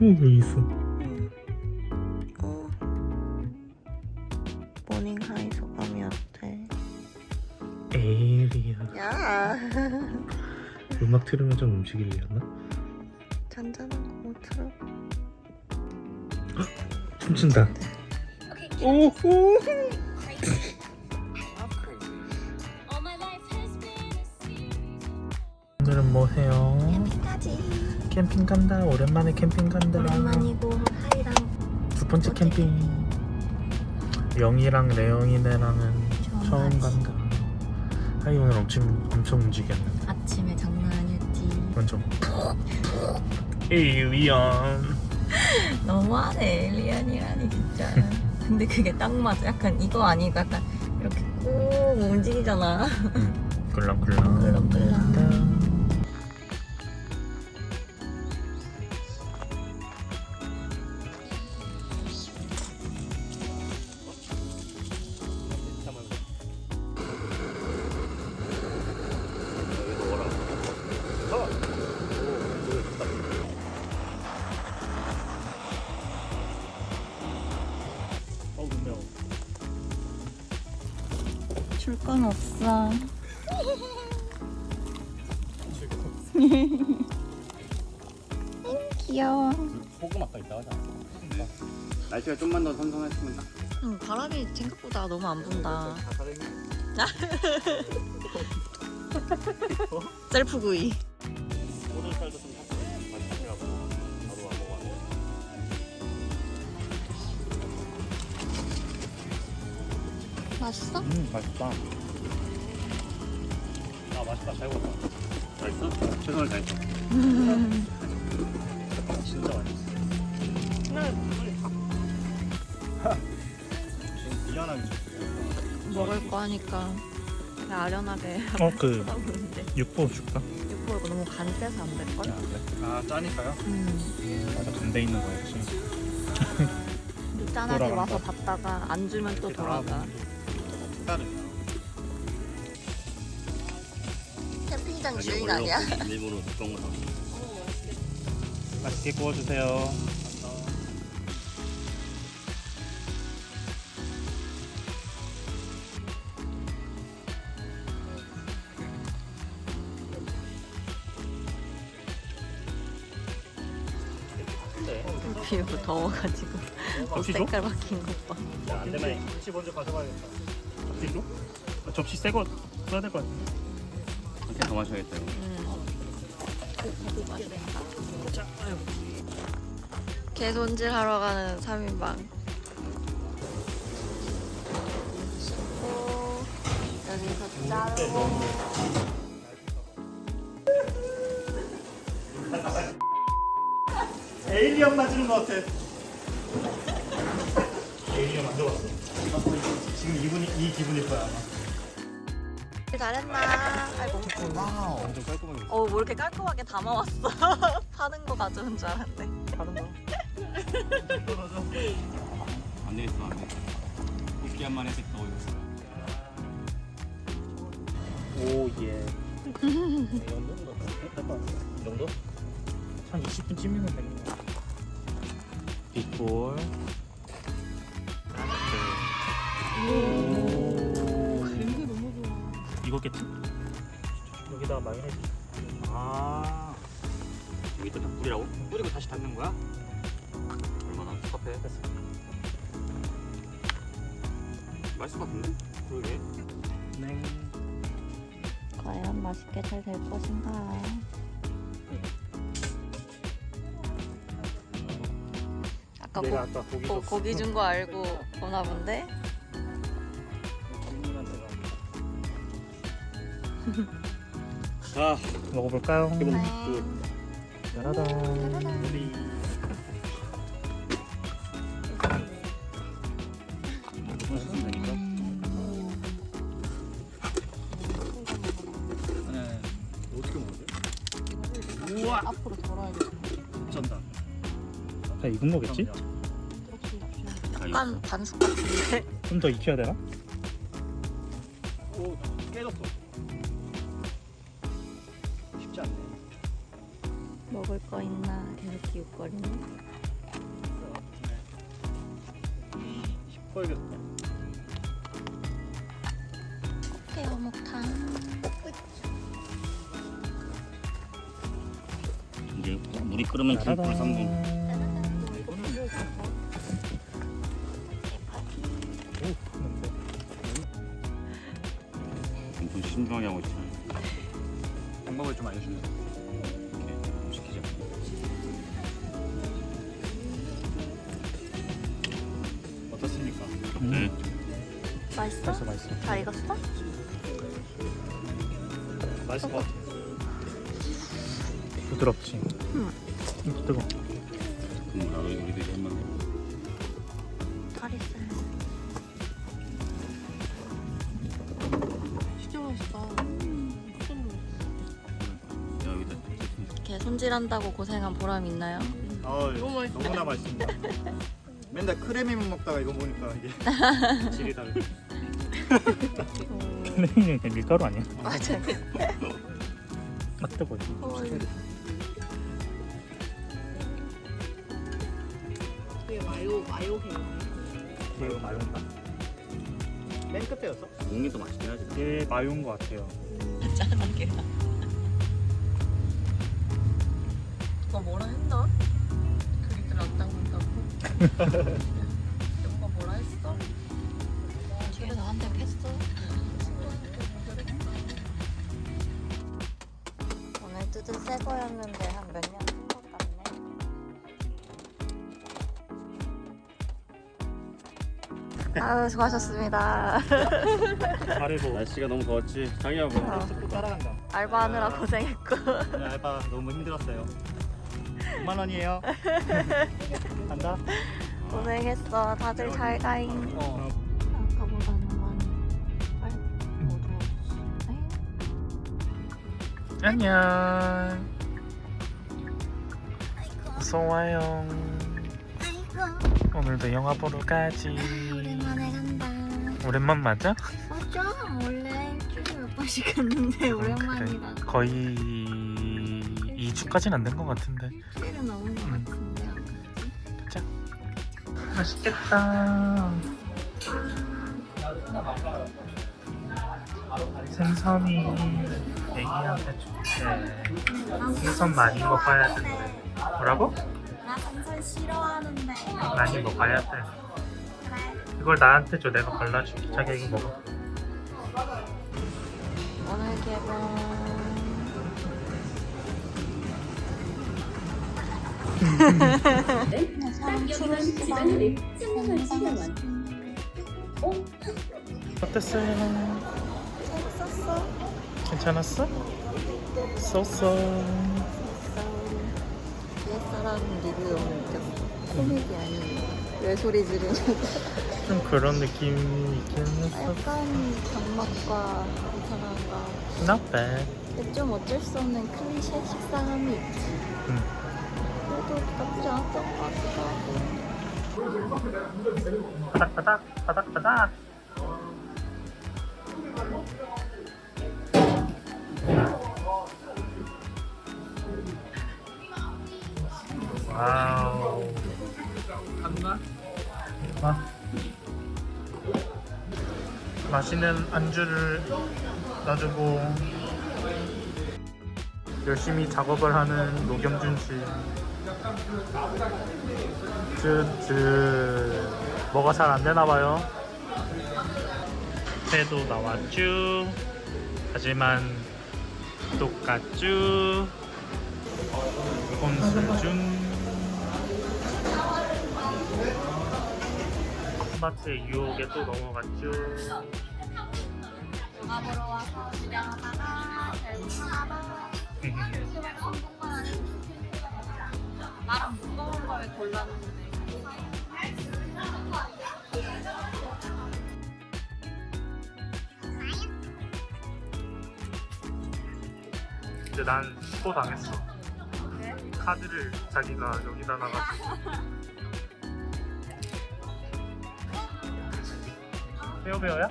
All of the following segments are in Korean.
여기 있어. 어. 모닝 하이 소감이 어때? 에이리야. 야 음악 틀으면 좀 움직이려나? 잔잔한 거못 틀어 춤춘다. 오호. 오늘은 뭐 해요? 캠핑까지 캠핑 간다. 오랜만에 캠핑 간다. 오랜만이고 하이랑 두 번째 캠핑. 영이랑 레영이네랑은 처음 처음 간다. 하이 오늘 엄청 엄청 움직였는데. 아침에 장난 아니었지 완전 에이리언. 너무하네 엘리안이라니 진짜 근데 그게 딱 맞아 약간 이거 아니고 약간 이렇게 꾹 움직이잖아 응. 꿀렁꿀렁. 꿀렁꿀렁. 줄 건 없어. 귀여워. 소금 아까 있다 하지 않았어? 날씨가 좀만 더 선선했으면 딱. 응, 바람이 생각보다 너무 안 분다. 셀프 구이 맛있어? 음 맛있다 아 맛있다 잘 먹었다 맛있어? 최선을 다했어 진짜 맛있어 미안하게 먹을 거 하니까 그냥 아련하게 어그 육보 줄까? 육포 이거 너무 간 세서 안 될 걸? 아 짜니까요? 음. 맞아 간대 있는 거였지. 짠하게 돌아간다. 와서 받다가 안 주면 또 돌아가 다르냐 캠핑장 주인 아니야? 일부러 그런 거 맛있게 구워주세요 피부 더워가지고 옷 접시 줘? 색깔 바뀐 것봐 야, 안 되면 접시 먼저 가져가야겠다. 접시 줘? 아, 접시 새 거 써야 될 것 같은데. 한캔 더 마셔야겠다. 이거. 개 손질하러 가는 3인방 씻고 여기서 자르고 에일리언 맞는 것 같아. 에일리언 만들었어. 지금 이분이 이 기분일 거야 아마. 잘했나? 아이고 완전 깔끔하게. 어, 뭐 이렇게 깔끔하게 담아왔어. 파는 거 가져온 줄 알았는데. 하는 거. 안 되겠어 안 돼. 느끼한만 해서 더 어려워. 오 예. 이 정도? 한 20분 찌면 되겠다. 빅볼. 냄새 너무 좋아. 이거겠지? 여기다가 마요네즈. 아. 여기다 다 뿌리라고? 뿌리고 다시 닫는 거야? 얼마나 섭해? 맛있을 것 같은데? 그러게. 네. 과연 맛있게 잘 될 것인가? 아까 내가 고, 아까 고기 고, 줬어. 고기 준 거 알고 오나 본데? 자, 먹어볼까요? 네. 그 짜라단. 우리 맛있으면 되니까. 네. 어떻게 먹어요? 우와, 앞으로 돌아야겠다. 쩐다. 다 익은 거겠지? 반, 반 숟가락인데? 좀 더 익혀야 되나? 오, 깨졌어. 먹을 거 있나 계속 기웃거리네. 시퍼야겠다. 커피 어묵탕. 이제 물이 끓으면 불 3분. 오, 근데 엄청 신중하게 하고 있잖아. 방법을 좀? 이 맛있어? 맛있어, 맛있어. 잘 익었어? 맛있을 것 같아. 부드럽지. 응. 음, 뜨거. 국물 알아 우리들이 한번. 다리살. 진짜 맛있다. 야 여기다. 이렇게 손질한다고 고생한 보람 있나요? 아, 너무 맛있어. 너무나 맛있습니다. 맨날 크레미만 먹다가 이거 보니까 이게 질이 다르. 플레이는 그냥 밀가루 아니야? 맞아. 아 뜨거. 되게 마요 마요 해. 이거 마요인가? 맨 끝에였어? 먹는 게더 맛있긴 하지. 이게 마요인 것 같아요. 짠하게. 너 뭐라 했나? 그리들 안 닦는다고? 거였는데 한 몇년쓴것 같네. 아유 수고하셨습니다. 잘해보. 날씨가 너무 더웠지. 장이하고. 어. 또 따라간다. 알바하느라 고생했고. 오늘 알바 너무 힘들었어요. 5만 원이에요. 간다. 고생했어. 다들 잘 가잉. 어. 아까보다는 많이 빨리 어두워졌어. 안녕. 어서 와요. 오늘도 영화 보러 가지. 오랜만에 간다. 오랜만 맞아? 맞아. 원래 일주일에 몇 번씩 갔는데 오랜만이다. 거의 2주까지는 안 된 것 같은데. 일주일은 넘은 것 음. 같은데. 안 그러지? 맛있겠다. 생선이 애기한테 좋대. 생선 많이 먹어야 돼. 뭐라고? 나 생선 싫어하는데. 많이 먹어야 돼. 이걸 나한테 줘. 내가 발라줄게. 자기 이거 먹어. 오늘 개봉. 어땠어요? 재밌었어. 괜찮았어? 쏘쏘. 옛 사람 리뷰 너무 웃겼어. 코미디 아니에요. 왜 소리 지르냐고. 좀 그런 느낌이 있긴 했어. 약간 장막과 이상한가. Not bad. 근데 좀 어쩔 수 없는 클리셰 식상함이 있지. 응. 그래도 나쁘지 않았던 것 같기도 하고. 바닥바닥 바닥바닥. 와우. 아. 맛있는 안주를 놔주고 열심히 작업을 하는 노경준 씨. 쯔쯔 뭐가 잘 안 되나 봐요. 새도 나왔쥬. 하지만 똑같쥬. 콘수준. 마트의 유혹에 또 넘어갔쥬. 영화 보러 와서 구경하다가 결국 성공만 했지. 나랑 무거운 걸 골랐는데. 근데 난또 당했어. 카드를 자기가 여기다 놔가지고. 베어베어야?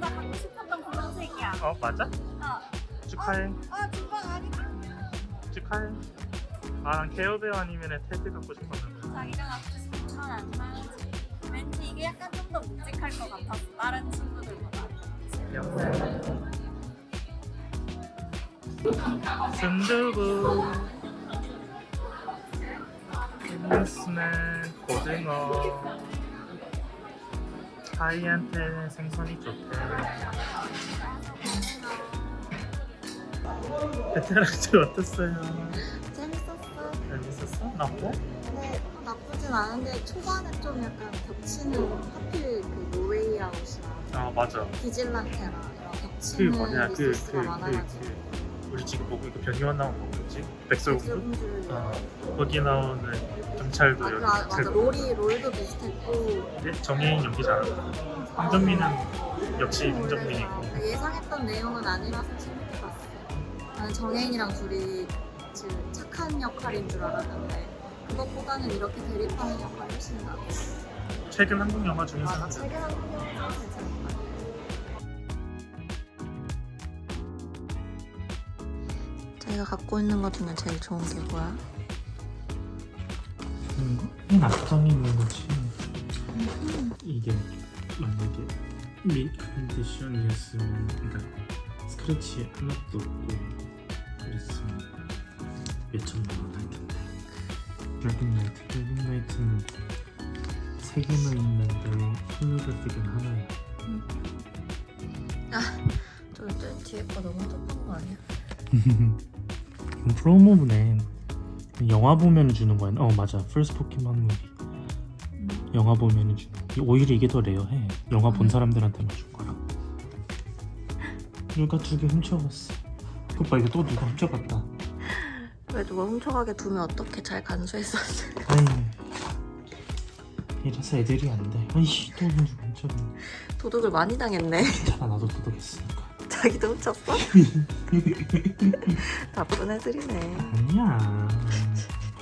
나 갖고 싶었던 분홍색이야. 어 맞아? 어. 축하해. 아, 금방 아니. 축하해. 아난 케어베어 아니면 테드 갖고 싶었는데. 자기가 갖고 싶은 건안 나오지. 왠지 이게 약간 좀 더 묵직할 것 같았어. 다른 친구들보다. 순두부. 햄스는 고등어. 하이한테 생선이 좋대. 베테랑들 어땠어요? 재밌었어. 재밌었어? 나고? 근데 나쁘진 않은데 초반에 좀 약간 겹치는 하필 그 노웨이 아웃이랑 아 맞아. 비질란테랑 이런 그 겹치는 뭐냐 그그 리소스가 그 많아가지고 그, 우리 지금 보고 이거 변기만 나온 거 뭐지? 백설공주? 백설공주 어, 거기 나오는 경찰도 아, 여기 그, 아, 맞아. 경찰 롤이 롤도 비슷했고. 근데 정혜인 연기 잘한다 황정민은 역시 황정민이고. 원래 예상했던 내용은 아니라서 재밌게 봤어 나는 정혜인이랑 둘이 지금 착한 역할인 줄 알았는데 그것보다는 이렇게 대립하는 역할이 훨씬 나아. 최근 한국 영화 중에서 맞아 최근 한국 영화 괜찮다. 자기가 갖고 있는 것 중에 제일 좋은 게 뭐야? 이 낙장이 있는 거지. 이게 만약에 밋 컨디션이었으면 그러니까 스크래치 하나도 없고 그랬으면 몇천만 원 할 텐데 드래곤 나이트 드래곤 나이트는 세 개나 있는데 홀로그래픽은 하나야. 저, 저 뒤에 거 너무 좁은 거 아니야? 프로모브네 영화 보면 주는 거야. 어 맞아. First 포켓몬 무비 영화 보면 주는 거. 오히려 이게 더 레어해. 영화 본 사람들한테만 준 거라. 누가 두 개 훔쳐갔어? 오빠 이거 또 누가 훔쳐갔다. 왜 누가 훔쳐가게 두면 어떻게 잘 간수했었어? 아이 이래서 애들이 안 돼. 아이씨 또 누가 훔쳐갔네. 도둑을 많이 당했네. 괜찮아 나도 도둑했으니까. 자기도 훔쳤어? 나쁜 애들이네. 아니야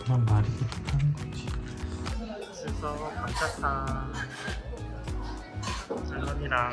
그만 말이 못하는 거지. 그래서 감자탕 샐런이랑